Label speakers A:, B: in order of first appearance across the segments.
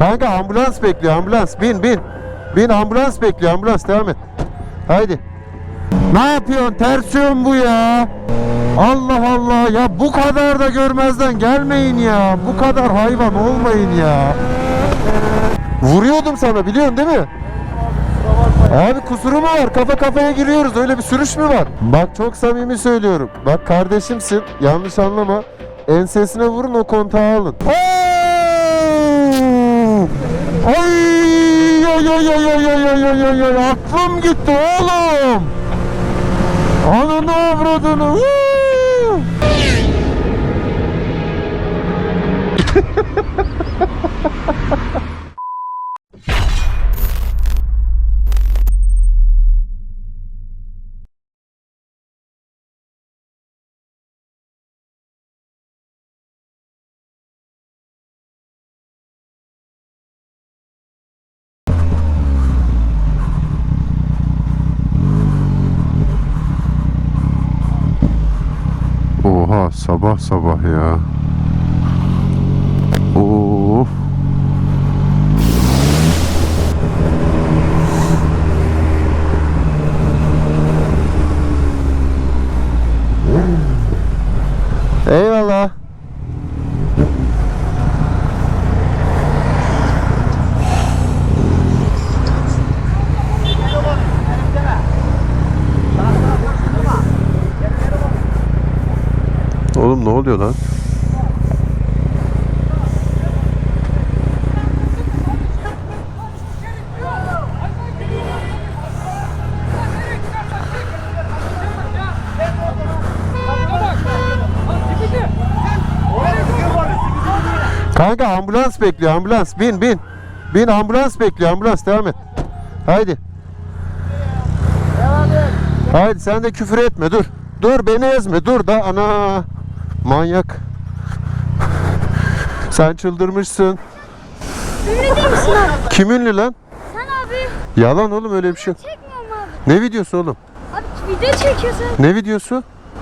A: Kanka ambulans bekliyor ambulans. Bin bin. Bin ambulans bekliyor ambulans devam et. Haydi. Ne yapıyorsun? Ters yön bu ya. Allah Allah ya bu kadar da görmezden gelmeyin ya. Bu kadar hayvan olmayın ya. Vuruyordum sana biliyorsun değil mi? Abi kusuru mu var? Kafa kafaya giriyoruz. Öyle bir sürüş mü var? Bak çok samimi söylüyorum. Bak kardeşimsin. Yanlış anlama. Ensesine vurun o kontağı alın. Oo! Ay! Ay ay ay ay ay ay ay ay aklım gitti oğlum. Ananı avradını. Huu! Oha sabah sabah ya. Oo. Eyvallah. Oğlum ne oluyor lan? Kanka ambulans bekliyor ambulans. Bin bin. Bin ambulans bekliyor ambulans devam et. Haydi. Haydi sen de küfür etme dur. Dur beni ezme dur da ana. Manyak. Sen çıldırmışsın.
B: Ünlü değil misin abi?
A: Kim ünlü lan?
B: Sen abi
A: Yalan oğlum öyle bir şey. yok.
B: çekmiyor mu abi?
A: Ne videosu oğlum?
B: Abi video çekiyorsun.
A: Ne videosu?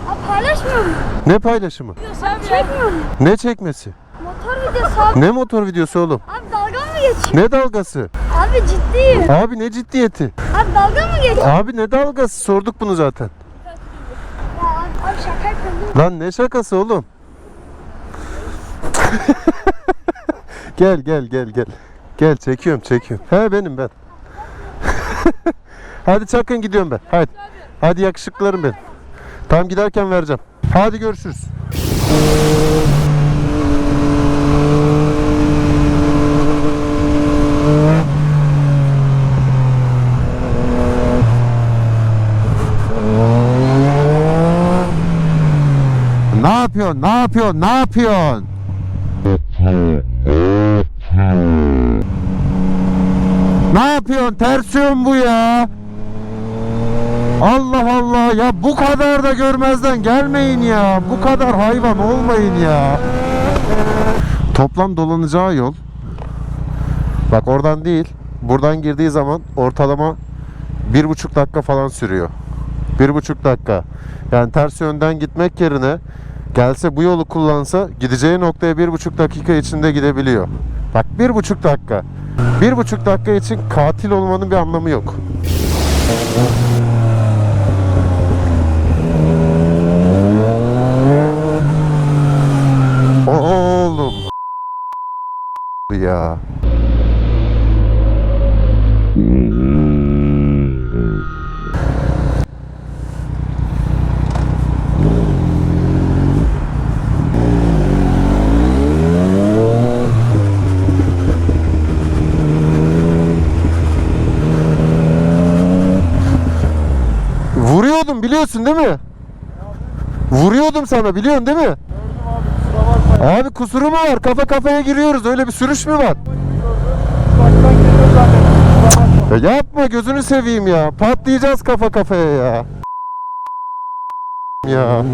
B: Abi paylaşmıyor mu?
A: Ne paylaşımı?
B: Abi çekmiyor mu?
A: Ne çekmesi?
B: Motor videosu abi.
A: Ne motor videosu oğlum?
B: Abi dalga mı geçiyor?
A: Ne dalgası?
B: Abi ciddiyim.
A: Abi ne ciddiyeti?
B: Abi dalga mı geçiyor?
A: Abi ne dalgası? Sorduk bunu zaten.
B: Ya abi, abi şaka yapıyorum değil mi?
A: Lan ne şakası oğlum? gel gel gel gel. Gel çekiyorum çekiyorum. He benim ben. Hadi çakın gidiyorum ben. Hadi. Hadi yakışıklarım benim. Tam giderken vereceğim. Hadi görüşürüz. Ne yapıyorsun? Ne yapıyorsun? Ne yapıyorsun? Ne yapıyorsun? Ters bu ya. Allah Allah ya bu kadar da görmezden gelmeyin ya. Bu kadar hayvan olmayın ya. Toplam dolanacağı yol. Bak oradan değil. Buradan girdiği zaman ortalama bir buçuk dakika falan sürüyor. Bir buçuk dakika. Yani ters yönden gitmek yerine gelse bu yolu kullansa gideceği noktaya bir buçuk dakika içinde gidebiliyor. Bak bir buçuk dakika. Bir buçuk dakika için katil olmanın bir anlamı yok. Oğlum ya. Vuruyordum biliyorsun değil mi? Vuruyordum sana biliyorsun değil mi? Abi kusuru mu var? Kafa kafaya giriyoruz. Öyle bir sürüş mü var? Ya yapma gözünü seveyim ya. Patlayacağız kafa kafaya ya. Ya.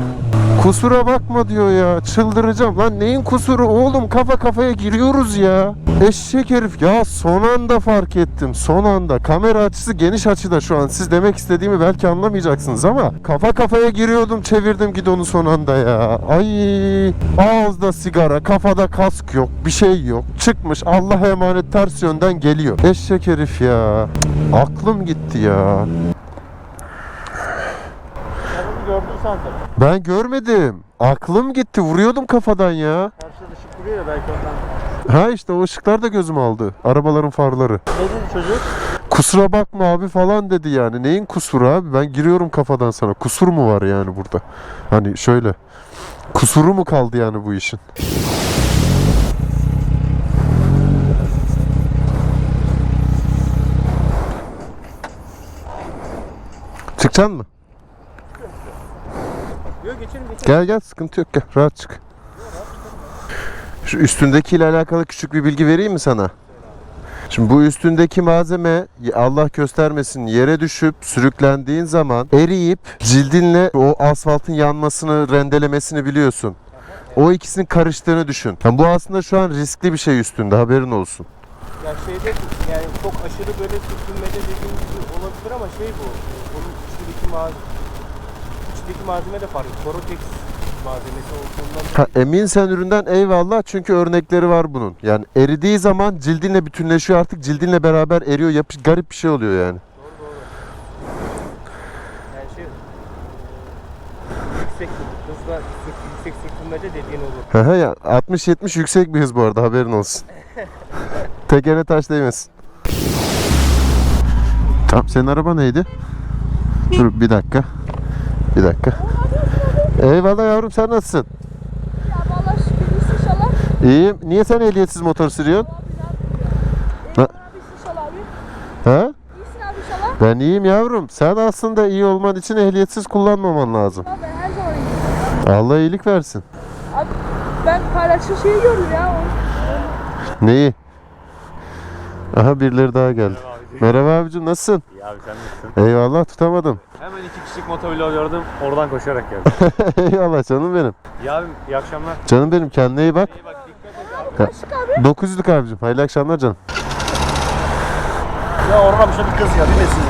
A: Kusura bakma diyor ya. Çıldıracağım. Lan neyin kusuru oğlum? Kafa kafaya giriyoruz ya. Eşek herif. Ya son anda fark ettim. Son anda. Kamera açısı geniş açıda şu an. Siz demek istediğimi belki anlamayacaksınız ama kafa kafaya giriyordum çevirdim gidonu son anda ya. Ay ağızda sigara, kafada kask yok, bir şey yok. Çıkmış Allah'a emanet ters yönden geliyor. Eşek herif ya. Aklım gitti ya.
C: Sandım.
A: Ben görmedim. Aklım gitti. Vuruyordum kafadan ya.
C: Karşıda ışık duruyor ya belki ondan.
A: Ha işte o ışıklar da gözüm aldı. Arabaların farları.
C: Ne dedi çocuk?
A: Kusura bakma abi falan dedi yani. Neyin kusuru abi? Ben giriyorum kafadan sana. Kusur mu var yani burada? Hani şöyle. Kusuru mu kaldı yani bu işin? Çıkacaksın mı?
C: Yok geçelim geçelim.
A: Gel gel sıkıntı yok gel rahat çık. Şu üstündekiyle alakalı küçük bir bilgi vereyim mi sana? Şimdi bu üstündeki malzeme Allah göstermesin yere düşüp sürüklendiğin zaman eriyip cildinle o asfaltın yanmasını rendelemesini biliyorsun. O ikisinin karıştığını düşün. Yani bu aslında şu an riskli bir şey üstünde haberin olsun.
C: Ya şeyde yani çok aşırı böyle sürtünmede dediğim gibi olabilir ama şey bu. Onun içindeki malzeme içindeki malzeme de farklı. Korotex malzemesi olduğundan
A: Ha, emin sen üründen eyvallah çünkü örnekleri var bunun. Yani eridiği zaman cildinle bütünleşiyor artık cildinle beraber eriyor yapış garip bir şey oluyor yani.
C: Doğru doğru. Yani şey yüksek hızla yüksek sürtünmede dediğin olur.
A: Hı hı ya 60-70 yüksek bir hız bu arada haberin olsun. Tekere taş değmesin. Tamam senin araba neydi? Dur bir dakika. Bir dakika. Eyvallah yavrum sen nasılsın? İyiyim. Niye sen ehliyetsiz motor sürüyorsun?
B: Abi
A: Ha? Ha?
B: İyisin abi inşallah.
A: Ben iyiyim yavrum. Sen aslında iyi olman için ehliyetsiz kullanmaman lazım.
B: Abi her zaman iyiyim.
A: Allah iyilik versin.
B: Abi ben paylaştığı şeyi gördüm ya. O-
A: Neyi? Aha birileri daha geldi. Merhaba abicim nasılsın?
C: İyi abi sen nasılsın?
A: Eyvallah tutamadım.
C: Hemen iki kişilik motovlog gördüm. Oradan koşarak geldim.
A: Eyvallah canım benim.
C: İyi abim iyi akşamlar.
A: Canım benim kendine iyi bak.
C: İyi bak dikkat et abi.
B: Aşık abi.
A: 900'lük abicim. Hayırlı akşamlar canım.
C: Ya orada bir şey bir kız ya bilmesin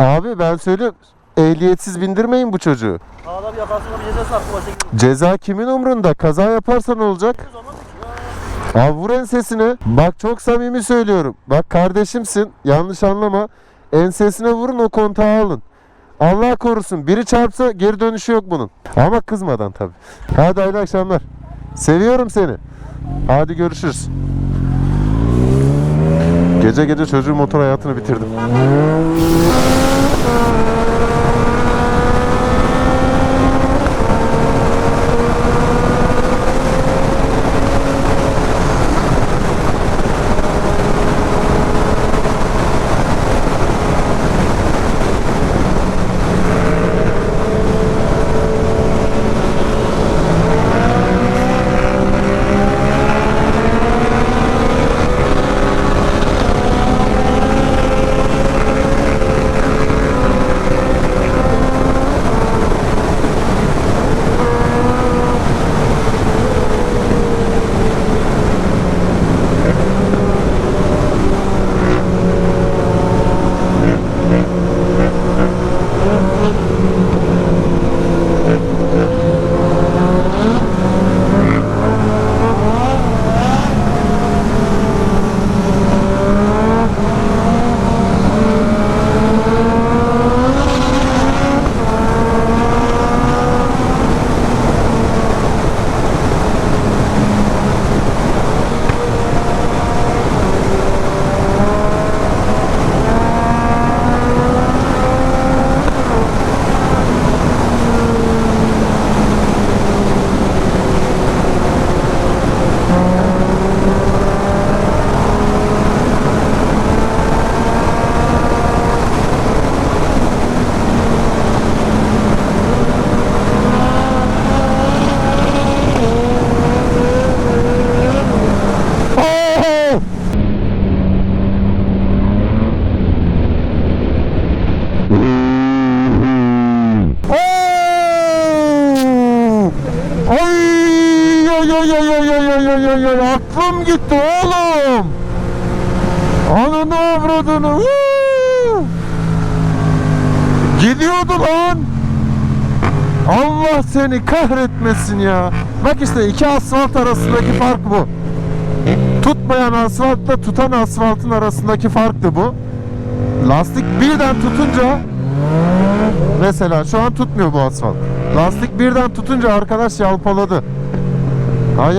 C: ya.
A: Abi ben söylüyorum. Ehliyetsiz bindirmeyin bu çocuğu.
C: Adam yaparsın bir cezası aklı başa gelir.
A: Ceza kimin umrunda? Kaza yaparsa ne olacak? Abi vur ensesine. Bak çok samimi söylüyorum. Bak kardeşimsin. Yanlış anlama. Ensesine vurun o kontağı alın. Allah korusun. Biri çarpsa geri dönüşü yok bunun. Ama kızmadan tabii. Hadi hayırlı akşamlar. Seviyorum seni. Hadi görüşürüz. Gece gece çocuğun motor hayatını bitirdim. Gitti oğlum. Ananı avradını. Gidiyordu lan. Allah seni kahretmesin ya. Bak işte iki asfalt arasındaki fark bu. Tutmayan asfaltla tutan asfaltın arasındaki fark da bu. Lastik birden tutunca mesela şu an tutmuyor bu asfalt. Lastik birden tutunca arkadaş yalpaladı. Ay